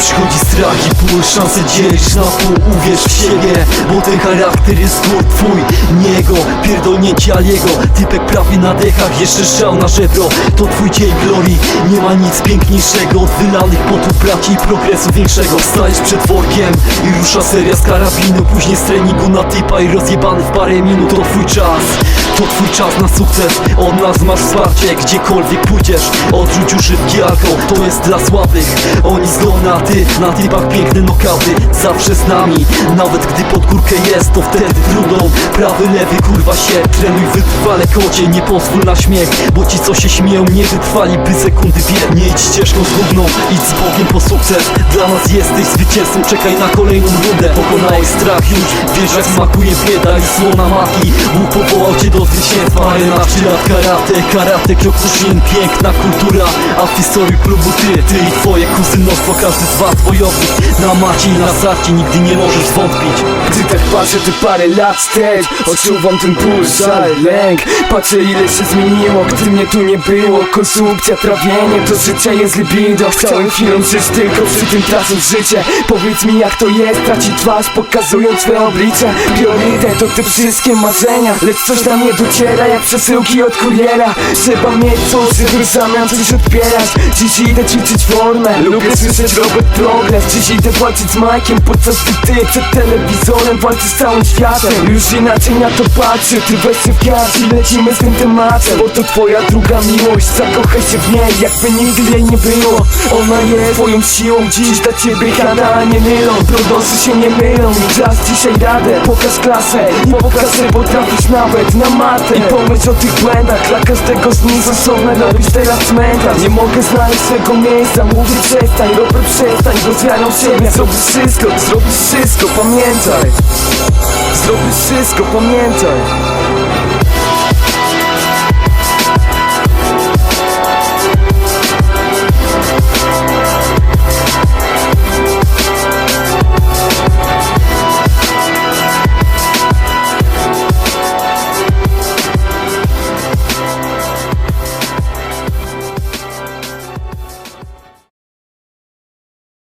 Przychodzi strach i pół szansę dzielisz na pół Uwierz w siebie, bo ten charakter jest twój Niego, pierdolnięcie Aliego Typek prawie na dechach, jeszcze strzał na żebro To twój dzień glorii, nie ma nic piękniejszego Od wylanych potów braci i progresu większego. Stajesz przed workiem i rusza seria z karabinu Później z treningu na typa i rozjebany w parę minut To twój czas, to twój czas na sukces Od nas masz wsparcie, gdziekolwiek pójdziesz. Odrzuć używki alkohol, to jest dla słabych. Oni zgona, ty na typach piękne nokauty Zawsze z nami, nawet gdy pod górkę jest To wtedy trudno, prawy, lewy, kurwa się Trenuj wytrwale kocie, nie pozwól na śmiech Bo ci co się śmieją nie wytrwali by sekundy wie idź ścieżką zgubną, idź z Bogiem po sukces. Dla nas jesteś zwycięzcą, czekaj na kolejną rundę. Pokonałeś strach już, wiesz jak smakuje bieda i słona matki Bóg powołał cię do Arena czy lat karate, karate, Kyokushin Piękna kultura, a w historii klubu ty Ty i twoje kuzynostwo, każdy z was wojownik Na macie i na starcie nigdy nie możesz wątpić. Gdy tak patrzę te parę lat wstecz. Odczuwam ten ból, żal, lęk. Patrzę ile się zmieniło, gdy mnie tu nie było. Konsumpcja, trawienie, do życia jest libido. Chciałem chwilą żyć tylko przy tym tracąc życie. Powiedz mi jak to jest, tracić twarz pokazując swe oblicze. Priorytet to te wszystkie marzenia. Lecz coś tam nie dociera jak przesyłki od kuriera. Trzeba mieć coś, żeby zamian coś odbierać. Dziś idę ćwiczyć formę, lubię słyszeć Robert Progress Dziś idę walczyć z Majkiem, podczas gdy ty przed telewizorem walczysz z całym światem. Już inaczej na to patrzę, ty weź się w garść i lecimy z tym tematem. Bo to twoja druga miłość, zakochaj się w niej jakby nigdy jej nie było. Ona jest twoją siłą, dziś dla ciebie kanała nie mylą. Prognozy się nie mylą czas dzisiaj radę Pokaż klasę i pokaż, że potrafisz nawet na matę I pomyśl o tych błędach, dla każdego z nich osobne robisz teraz cmentarz Nie mogę znaleźć swego miejsca, mówię przestań, robię przestań Bo wiarą siebie. Zrobisz wszystko, zrobisz wszystko, pamiętaj. Zrobisz wszystko, pamiętaj